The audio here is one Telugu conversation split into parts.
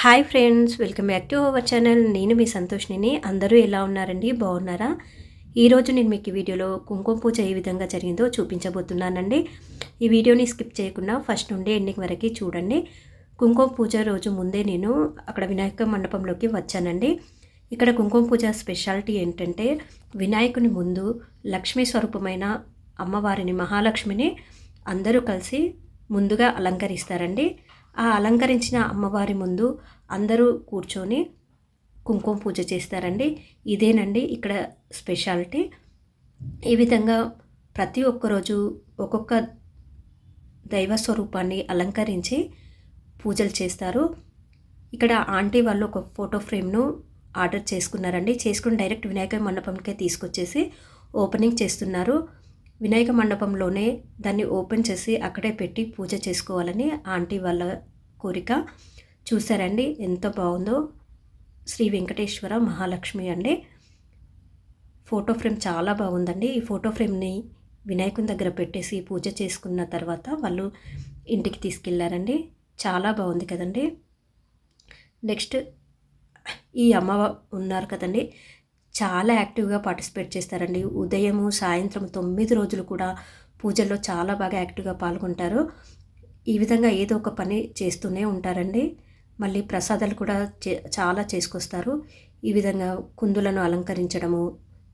Hi friends welcome back to our channel. నేను మీ సంతోష్ని. అందరూ ఎలా ఉన్నారండి? బాగున్నారా? ఈరోజు నేను మీకు ఈ వీడియోలో కుంకుమ పూజ ఏ విధంగా జరిగిందో చూపించబోతున్నానండి. ఈ వీడియోని స్కిప్ చేయకుండా ఫస్ట్ నుండి ఎండింగ్ వరకు చూడండి. కుంకుమ పూజ రోజు ముందే నేను అక్కడ వినాయక మండపంలోకి వచ్చానండి. ఇక్కడ కుంకుమ పూజ స్పెషాలిటీ ఏంటంటే వినాయకుని ముందు లక్ష్మీ స్వరూపమైన అమ్మవారిని మహాలక్ష్మిని అందరూ కలిసి ముందుగా అలంకరిస్తారండి. ఆ అలంకరించిన అమ్మవారి ముందు అందరూ కూర్చొని కుంకుమ పూజ చేస్తారండి. ఇదేనండి ఇక్కడ స్పెషాలిటీ. ఈ విధంగా ప్రతి ఒక్క రోజు ఒక్కొక్క దైవ స్వరూపాన్ని అలంకరించి పూజలు చేస్తారు. ఇక్కడ ఆంటీ వాళ్ళు ఒక ఫోటో ఫ్రేమ్ను ఆర్డర్ చేసుకున్నారండి. చేసుకుని డైరెక్ట్ వినాయక మండపంకే తీసుకొచ్చేసి ఓపెనింగ్ చేస్తున్నారు. వినాయక మండపంలోనే దాన్ని ఓపెన్ చేసి అక్కడే పెట్టి పూజ చేసుకోవాలని ఆంటీ వాళ్ళ కోరిక. చూసారండి ఎంత బాగుందో. శ్రీ వెంకటేశ్వర మహాలక్ష్మి అండి. ఫోటో ఫ్రేమ్ చాలా బాగుందండి. ఈ ఫోటో ఫ్రేమ్ని వినాయకుని దగ్గర పెట్టేసి పూజ చేసుకున్న తర్వాత వాళ్ళు ఇంటికి తీసుకెళ్ళారండి. చాలా బాగుంది కదండి. నెక్స్ట్ ఈ అమ్మ ఉన్నారు కదండి. చాలా యాక్టివ్గా పార్టిసిపేట్ చేస్తారండి. ఉదయము సాయంత్రం తొమ్మిది రోజులు కూడా పూజల్లో చాలా బాగా యాక్టివ్గా పాల్గొంటారు. ఈ విధంగా ఏదో ఒక పని చేస్తూనే ఉంటారండి. మళ్ళీ ప్రసాదాలు కూడా చే చాలా చేసుకొస్తారు. ఈ విధంగా కుందులను అలంకరించడము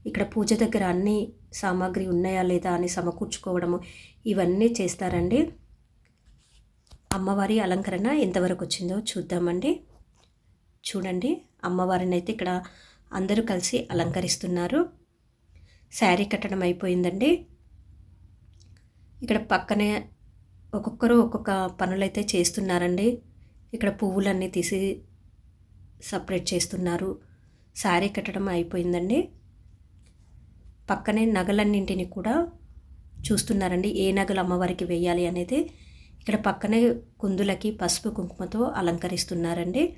ఇక్కడ పూజ దగ్గర అన్ని సామాగ్రి ఉన్నాయా లేదా అని సమకూర్చుకోవడము ఇవన్నీ చేస్తారండి. అమ్మవారి అలంకరణ ఎంతవరకు వచ్చిందో చూద్దామండి. చూడండి అమ్మవారిని అయితే ఇక్కడ అందరూ కలిసి అలంకరిస్తున్నారు. శారీ కట్టడం అయిపోయిందండి. ఇక్కడ పక్కనే ఒక్కొక్కరు ఒక్కొక్క పనులైతే చేస్తున్నారండి. ఇక్కడ పువ్వులన్నీ తీసి సపరేట్ చేస్తున్నారు. శారీ కట్టడం అయిపోయిందండి. పక్కనే నగలన్నింటిని కూడా చూస్తున్నారండి. ఏ నగలు అమ్మవారికి వేయాలి అనేది. ఇక్కడ పక్కనే కుందులకి పసుపు కుంకుమతో అలంకరిస్తున్నారండి.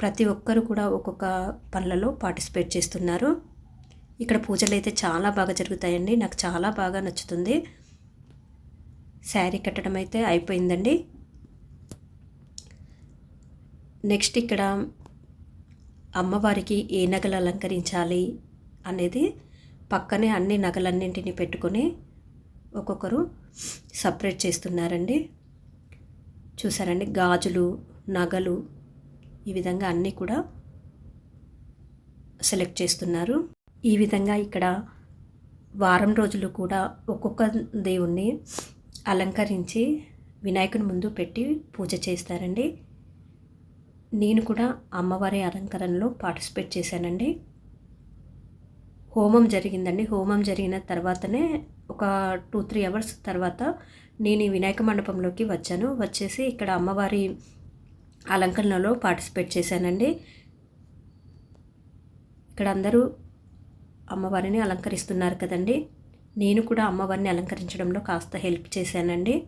ప్రతి ఒక్కరు కూడా ఒక్కొక్క పనులలో పార్టిసిపేట్ చేస్తున్నారు. ఇక్కడ పూజలు అయితే చాలా బాగా జరుగుతాయండి. నాకు చాలా బాగా నచ్చుతుంది. శారీ కట్టడం అయితే అయిపోయిందండి. నెక్స్ట్ ఇక్కడ అమ్మవారికి ఏ నగలు అలంకరించాలి అనేది పక్కనే అన్ని నగలన్నింటినీ పెట్టుకొని ఒక్కొక్కరు సపరేట్ చేస్తున్నారండి. చూసారండి? గాజులు నగలు ఈ విధంగా అన్నీ కూడా సెలెక్ట్ చేస్తున్నారు. ఈ విధంగా ఇక్కడ వారం రోజులు కూడా ఒక్కొక్క దేవుణ్ణి అలంకరించి వినాయకుని ముందు పెట్టి పూజ చేస్తారండి. నేను కూడా అమ్మవారి అలంకరణలో పార్టిసిపేట్ చేశానండి. హోమం జరిగిందండి. హోమం జరిగిన తర్వాతనే ఒక టూ త్రీ అవర్స్ తర్వాత నేను ఈ వినాయక మండపంలోకి వచ్చాను. వచ్చేసి ఇక్కడ అమ్మవారి అలంకరణలో పార్టిసిపేట్ చేశానండి. ఇక్కడ అందరూ అమ్మవారిని అలంకరిస్తున్నారు కదండి. నేను కూడా అమ్మవారిని అలంకరించడంలో కాస్త హెల్ప్ చేశానండి.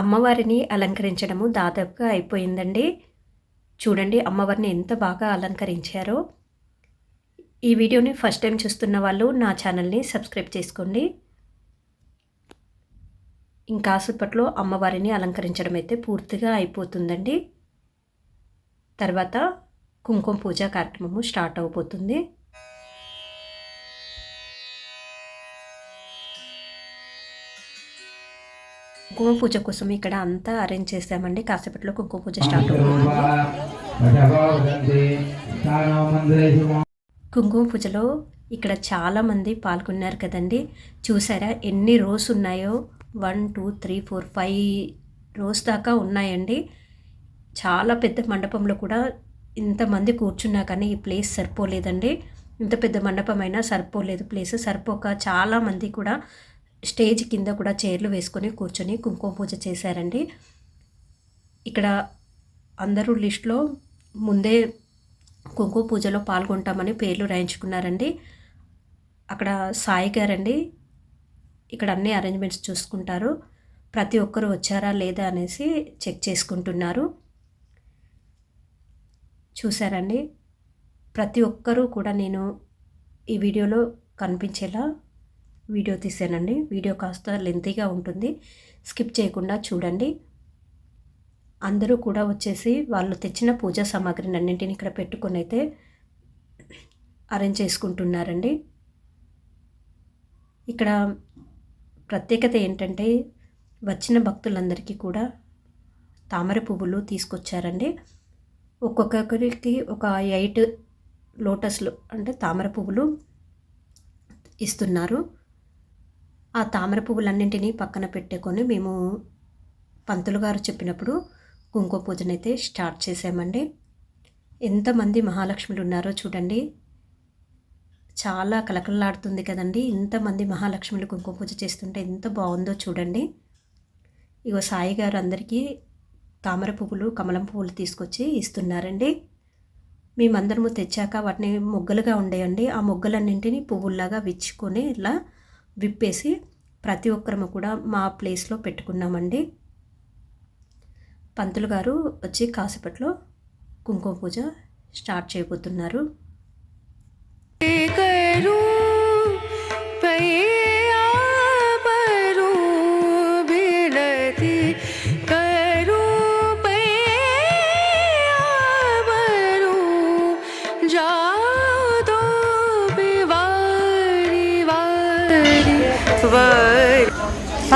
అమ్మవారిని అలంకరించడము దాదాపుగా అయిపోయిందండి. చూడండి అమ్మవారిని ఎంత బాగా అలంకరించారో. ఈ వీడియోని ఫస్ట్ టైం చూస్తున్న వాళ్ళు నా ఛానల్ని సబ్స్క్రైబ్ చేసుకోండి. ఇంకాసేపట్లో అమ్మవారిని అలంకరించడం అయితే పూర్తిగా అయిపోతుందండి. తర్వాత కుంకుమ పూజ కార్యక్రమము స్టార్ట్ అవబోతుంది. కుంకుమ పూజ కోసం ఇక్కడ అంతా అరేంజ్ చేసామండి కాసేపట్లో కుంకుమ పూజ స్టార్ట్ అవుతుంది. కుంకుమ పూజలో ఇక్కడ చాలామంది పాల్గొన్నారు కదండి. చూసారా ఎన్ని రోస్ ఉన్నాయో? One two three four five rows దాకా ఉన్నాయండి. చాలా పెద్ద మండపంలో కూడా ఇంతమంది కూర్చున్నా కానీ ఈ ప్లేస్ సరిపోలేదండి. ఇంత పెద్ద మండపం అయినా సరిపోలేదు. ప్లేస్ సరిపోక చాలామంది కూడా స్టేజ్ కింద కూడా చైర్లు వేసుకొని కూర్చొని కుంకుమ పూజ చేశారండి. ఇక్కడ అందరూ లిస్ట్లో ముందే కుంకుమ పూజలో పాల్గొంటామని పేర్లు రాయించుకున్నారండి. అక్కడ సాయి గారండి ఇక్కడ అన్ని అరేంజ్మెంట్స్ చూసుకుంటారు. ప్రతి ఒక్కరు వచ్చారా లేదా అనేసి చెక్ చేసుకుంటున్నారు. చూసారండి ప్రతి ఒక్కరూ కూడా నేను ఈ వీడియోలో కనిపించేలా వీడియో తీసానండి. వీడియో కాస్త లెంతీగా ఉంటుంది. స్కిప్ చేయకుండా చూడండి. అందరూ కూడా వచ్చేసి వాళ్ళు తెచ్చిన పూజా సామాగ్రిని అన్నింటిని ఇక్కడ పెట్టుకుని అయితే అరేంజ్ చేసుకుంటున్నారండి. ఇక్కడ ప్రత్యేకత ఏంటంటే వచ్చిన భక్తులందరికీ కూడా తామర పువ్వులు తీసుకొచ్చారండి. ఒక్కొక్కరికి ఒక ఎయిట్ లోటస్లు అంటే తామర పువ్వులు ఇస్తున్నారు. ఆ తామర పువ్వులన్నింటినీ పక్కన పెట్టుకొని మేము పంతులు గారు చెప్పినప్పుడు కుంకుమ పూజనైతే స్టార్ట్ చేసామండి ఎంతమంది మహాలక్ష్ములు ఉన్నారో చూడండి. చాలా కలకలలాడుతుంది కదండి. ఇంతమంది మహాలక్ష్ములు కుంకుమ పూజ చేస్తుంటే ఎంత బాగుందో చూడండి. ఇగో సాయి గారు అందరికీ తామర పువ్వులు కమలం పువ్వులు తీసుకొచ్చి ఇస్తున్నారండి. మేమందరము తెచ్చాక వాటిని మొగ్గలుగా ఉండేయండి. ఆ మొగ్గలన్నింటినీ పువ్వుల్లాగా విచ్చుకొని ఇలా విప్పేసి ప్రతి ఒక్కరము కూడా మా ప్లేస్లో పెట్టుకున్నామండి. పంతులు గారు వచ్చి కాసేపట్లో కుంకుమ పూజ స్టార్ట్ చేయబోతున్నారు.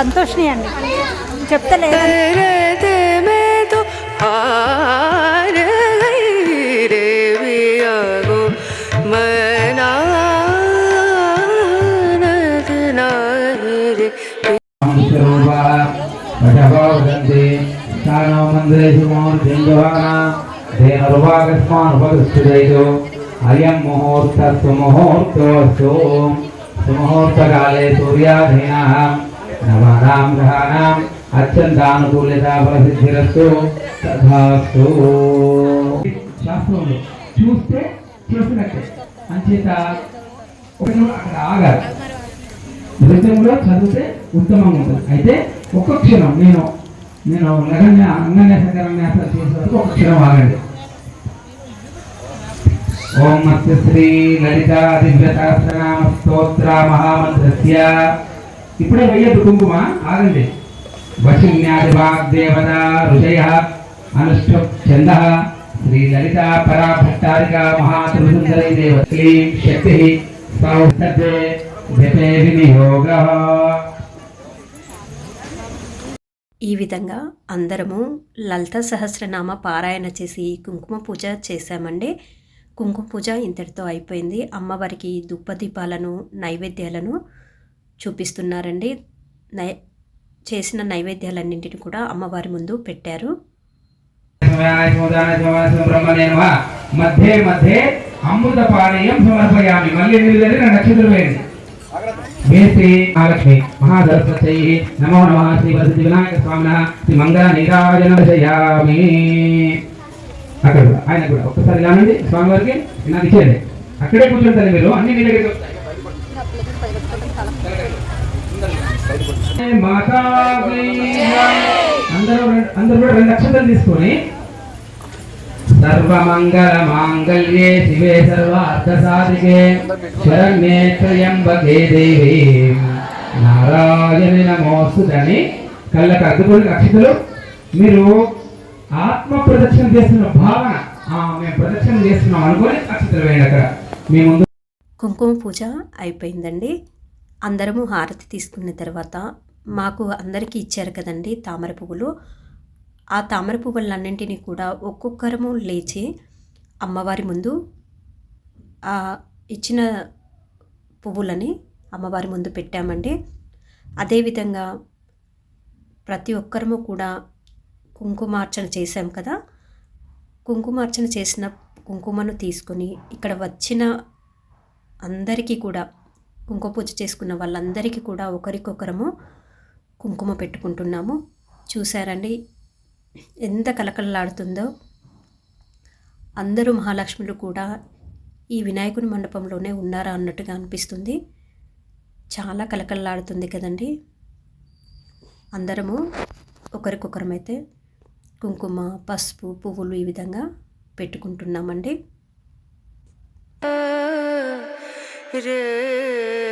సంతోష్ని అండి చెప్తలే అయం ముహూర్త సుముహూర్తోస్తు సుముహూర్తకాలే సూర్యాధీన నవానాం గ్రహాణం అత్యంతానుకూలిత ప్రసిద్ధిరస్తు తథాస్తు శాస్త్రంలో చూస్తే చూసినట్టే. అంచేత అక్కడ ఆగాలి. ఋతంలో చదివితే ఉత్తమంగా ఉంటుంది. అయితే ఒక్క క్షణం నేను నేను నగన్య అంగన్యాస కరన్యాసాలు చేసే ఒక క్షణం ఆగండి. ఓం మత్స్య శ్రీ లలితా దివ్యసహస్రనామ స్తోత్ర మహామంత్రస్య ఇప్పుడే వెయ్యద్దు కుంకుమ ఆగండి వశిన్యాది వాగ్దేవత ఋషయ అనుష్ఠుప్ ఛంద శ్రీ లలిత పరాభట్టారిక మహాత్రిసుందరై దేవ క్లీం శక్తి సౌహృదే జపే వినియోగ. ఈ విధంగా అందరము లలిత సహస్రనామ పారాయణ చేసి కుంకుమ పూజ చేశామండి. కుంకుమ పూజ ఇంతటితో అయిపోయింది. అమ్మవారికి ధూపదీపాలను నైవేద్యాలను చూపిస్తున్నారండి. నై చేసిన నైవేద్యాలన్నింటిని కూడా అమ్మవారి ముందు పెట్టారు. మధ్య మధ్య అమృత పానీయం సమర్పయామి మళ్ళీ నీళ్ళు తల్లి నా నక్షత్రం వేయండి వేసి మహాలక్ష్మి మహాసరస్వతై నమో నమ శ్రీ వసతి వినాయక స్వామిన శ్రీ మంగళ నీరాజన చేయామి అక్కడ ఆయన కూడా ఒక్కసారి కానండి స్వామివారికి నాకు ఇచ్చేయండి. అక్కడే కూర్చుంటారు మీరు అన్ని మీ దగ్గరికి వస్తాయి. అందరూ రెండు- అందరూ కూడా రెండు నక్షత్రాలు తీసుకొని. సర్వమంగళ మాంగళ్యే శివే సర్వార్థ సాధికే శరణ్యే త్రయంబకే దేవి. నారాయణ నమోస్తుదని కళ్ళకు అద్దుకొని నక్షత్రాలు మీరు ఆత్మ ప్రదక్షిణ చేస్తున్న భావన మేము ప్రదక్షిణ చేస్తున్నాం అనుకొని నక్షత్రం వేయండి అక్కడ. మీ ముందు కుంకుమ పూజ అయిపోయిందండి. అందరము హారతి తీసుకున్న తర్వాత మాకు అందరికీ ఇచ్చారు కదండి తామర పువ్వులు. ఆ తామర పువ్వులన్నింటినీ కూడా ఒక్కొక్కరము లేచి అమ్మవారి ముందు ఆ ఇచ్చిన పువ్వులని అమ్మవారి ముందు పెట్టామండి. అదేవిధంగా ప్రతి ఒక్కరము కూడా కుంకుమార్చన చేశాం కదా. కుంకుమార్చన చేసిన కుంకుమను తీసుకొని ఇక్కడ వచ్చిన అందరికీ కూడా కుంకుమ పూజ చేసుకున్న వాళ్ళందరికీ కూడా ఒకరికొకరము కుంకుమ పెట్టుకుంటున్నాము. చూసారండి ఎంత కలకలలాడుతుందో అందరూ మహాలక్ష్ములు కూడా ఈ వినాయకుని మండపంలోనే ఉన్నారా అన్నట్టుగా అనిపిస్తుంది. చాలా కలకలలాడుతుంది కదండి? అందరము ఒకరికొకరమైతే కుంకుమ పసుపు పువ్వులు ఈ విధంగా పెట్టుకుంటున్నామండి. রে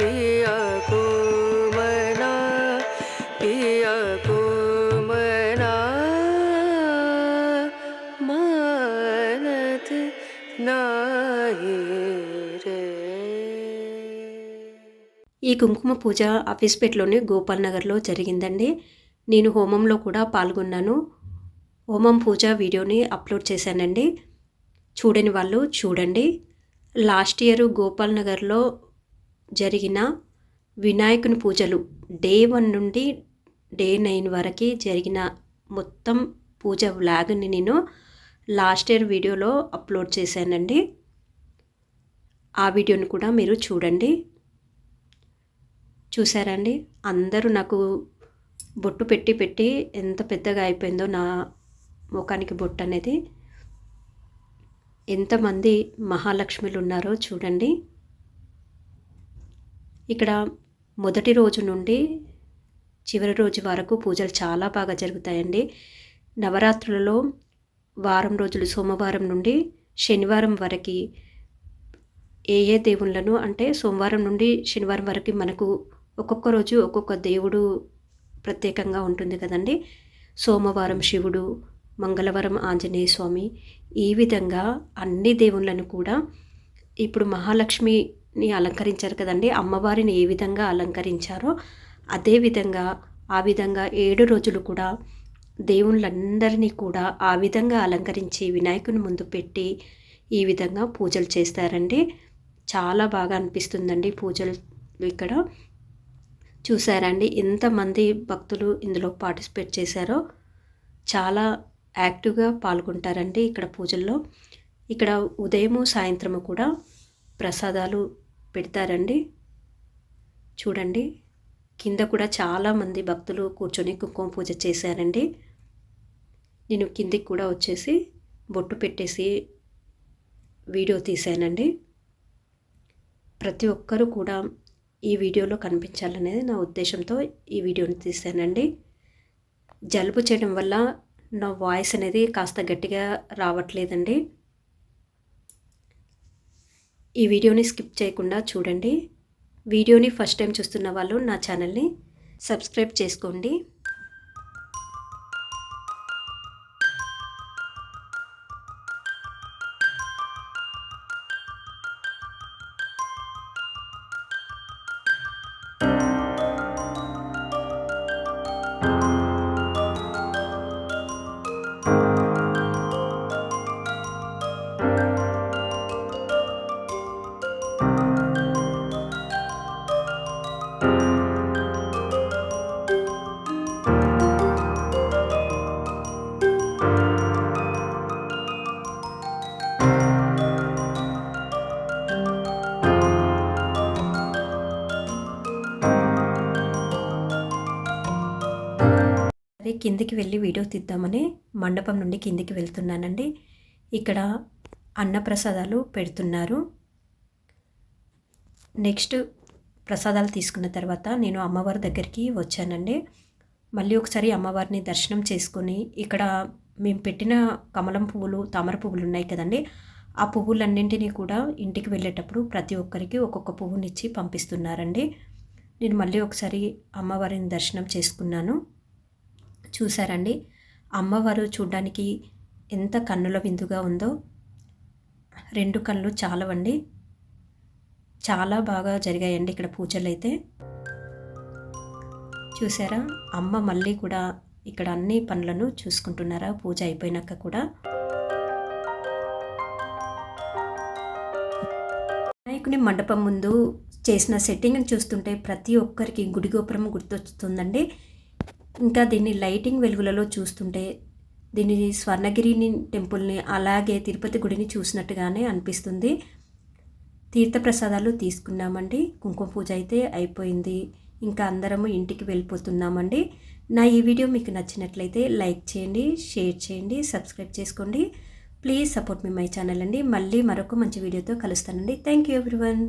ఈ కుంకుమ పూజ ఆఫీస్పేట్లోని గోపాల్ నగర్లో జరిగిందండి. నేను హోమంలో కూడా పాల్గొన్నాను. హోమం పూజ వీడియోని అప్లోడ్ చేశానండి. చూడని వాళ్ళు చూడండి. లాస్ట్ ఇయర్ గోపాల్ నగర్లో జరిగిన వినాయకుని పూజలు డే వన్ నుండి డే నైన్ వరకు జరిగిన మొత్తం పూజ వ్లాగ్ని నేను లాస్ట్ ఇయర్ వీడియోలో అప్లోడ్ చేశానండి. ఆ వీడియోని కూడా మీరు చూడండి. చూసారండి? అందరూ నాకు బొట్టు పెట్టి పెట్టి ఎంత పెద్దగా అయిపోయిందో నా ముఖానికి బొట్టు అనేది. ఎంతమంది మహాలక్ష్మిలు ఉన్నారో చూడండి. ఇక్కడ మొదటి రోజు నుండి చివరి రోజు వరకు పూజలు చాలా బాగా జరుగుతాయండి. నవరాత్రులలో వారం రోజులు సోమవారం నుండి శనివారం వరకు ఏ ఏ దేవుళ్ళను అంటే సోమవారం నుండి శనివారం వరకు మనకు ఒక్కొక్క రోజు ఒక్కొక్క దేవుడు ప్రత్యేకంగా ఉంటుంది కదండి. సోమవారం శివుడు మంగళవారం ఆంజనేయ స్వామి ఈ విధంగా అన్ని దేవుళ్ళను కూడా ఇప్పుడు మహాలక్ష్మి మహాలక్ష్మిని అలంకరించారు కదండి. అమ్మవారిని ఏ విధంగా అలంకరించారో అదే విధంగా ఆ విధంగా ఏడు రోజులు కూడా దేవుళ్ళందరినీ కూడా ఆ విధంగా అలంకరించి వినాయకుని ముందు పెట్టి ఈ విధంగా పూజలు చేస్తారండి. చాలా బాగా అనిపిస్తుందండి పూజలు ఇక్కడ. చూసారండి ఎంతమంది భక్తులు ఇందులో పార్టిసిపేట్ చేశారో. చాలా యాక్టివ్గా పాల్గొంటారండి ఇక్కడ పూజల్లో. ఇక్కడ ఉదయము సాయంత్రము కూడా ప్రసాదాలు పెడతారండి. చూడండి కింద కూడా చాలామంది భక్తులు కూర్చొని కుంకుమ పూజ చేశారండి. నేను కిందికి కూడా వచ్చేసి బొట్టు పెట్టేసి వీడియో తీశానండి. ప్రతి ఒక్కరూ కూడా ఈ వీడియోలో కనిపించాలనేది నా ఉద్దేశంతో ఈ వీడియోని తీశానండి. జలుబు చేయడం వల్ల నా వాయిస్ అనేది కాస్త గట్టిగా రావట్లేదండి. ఈ వీడియోని స్కిప్ చేయకుండా చూడండి. వీడియోని ఫస్ట్ టైం చూస్తున్న వాళ్ళు నా ఛానల్ని సబ్స్క్రైబ్ చేసుకోండి. అదే వెళ్ళి వీడియో తీద్దామని మండపం నుండి కిందికి వెళ్తున్నానండి. ఇక్కడ అన్నప్రసాదాలు పెడుతున్నారు. నెక్స్ట్ ప్రసాదాలు తీసుకున్న తర్వాత నేను అమ్మవారి దగ్గరికి వచ్చానండి. మళ్ళీ ఒకసారి అమ్మవారిని దర్శనం చేసుకొని ఇక్కడ మేము పెట్టిన కమలం పువ్వులు తామర పువ్వులు ఉన్నాయి కదండి. ఆ పువ్వులన్నింటినీ కూడా ఇంటికి వెళ్ళేటప్పుడు ప్రతి ఒక్కరికి ఒక్కొక్క పువ్వునిచ్చి పంపిస్తున్నారండి. నేను మళ్ళీ ఒకసారి అమ్మవారిని దర్శనం చేసుకున్నాను. చూసారండి అమ్మవారు చూడ్డానికి ఎంత కన్నుల విందుగా ఉందో రెండు కళ్ళు చాలవండి. చాలా బాగా జరిగాయండి ఇక్కడ పూజలు అయితే చూసారా అమ్మ మళ్ళీ కూడా ఇక్కడ అన్ని పనులను చూసుకుంటున్నారా? పూజ అయిపోయినాక కూడా. వినాయకుని మండపం ముందు చేసిన సెట్టింగ్ని చూస్తుంటే ప్రతి ఒక్కరికి గుడి గోపురం గుర్తొస్తుందండి. ఇంకా దీన్ని లైటింగ్ వెలుగులలో చూస్తుంటే దీన్ని స్వర్ణగిరిని టెంపుల్ని అలాగే తిరుపతి గుడిని చూసినట్టుగానే అనిపిస్తుంది. తీర్థప్రసాదాలు తీసుకున్నామండి. కుంకుమ పూజ అయితే అయిపోయింది. ఇంకా అందరము ఇంటికి వెళ్ళిపోతున్నామండి. నా ఈ వీడియో మీకు నచ్చినట్లయితే లైక్ చేయండి షేర్ చేయండి సబ్స్క్రైబ్ చేసుకోండి. Please support me my channel అండి. మళ్ళీ మరొక మంచి వీడియోతో కలుస్తానండి. Thank you everyone.